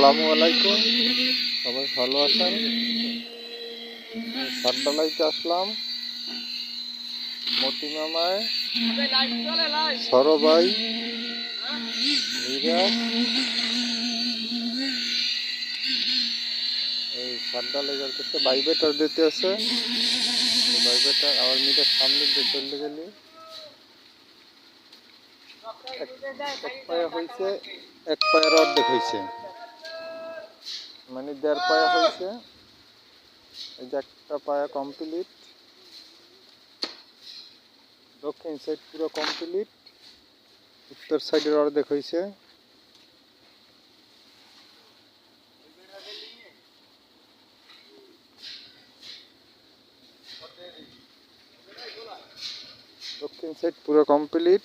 আসসালামু আলাইকুম। সবাই ভালো আছেন? সাতডালাইতে আসলাম। মতি মামায় সরবাই মিরাজ এই সাতডালাই করতেছে বাইবেটার দিতে আছে। বাইবেটার আবার মিটার সামনে দিয়ে চলে গেলি। এক পায়া হয়েছে এক পায়ের অর্ধেক হয়েছে মানে দেড় পায়া হয়েছে। এই যে একটা পায়া কমপ্লিট দক্ষিণ সাইড পুরো কমপ্লিট উত্তর সাইডের অর্ধেক হয়েছে। দক্ষিণ সাইড পুরো কমপ্লিট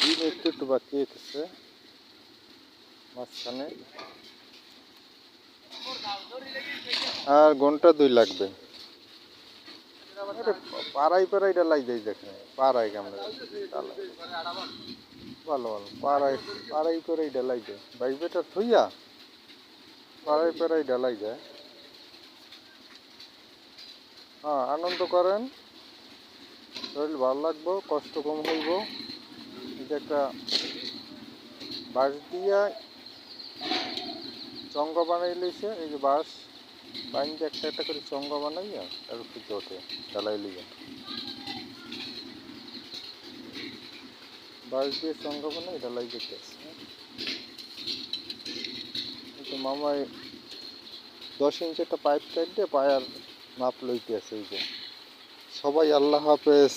দিন একটু একটু বাকি আছে মাঝখানে। আর ঘণ্টা দুই লাগবে। পাড়াই পাড়াই ডালাই যাই দেখেন পাড়াই কেমন ভালো ভালো পাড়াই পাড়াই করেই ডালাই যায় বাইক বেটার থইয়া পাড়াই পাড়াই ডালাই যায় হ্যাঁ আনন্দ করেন। শরীর ভালো লাগবো, কষ্ট কম হইব। এটা একটা বাঁশ দিয়া চঙ্গ বানাই লইছে, এই যে বাঁশ বাইনতে একটা একটা করে চঙ্গ বানাইয়া তার উপরে ওঠে ঢালাই লইয়া। বাঁশ দিয়ে চঙ্গ বানাই, ঢালাই যেতে তো মামাই দশ ইঞ্চি একটা পাইপ টাইপ দিয়ে পায়ার মাপ লইতে আছে, এই যে। সবাই আল্লাহ হাফেজ।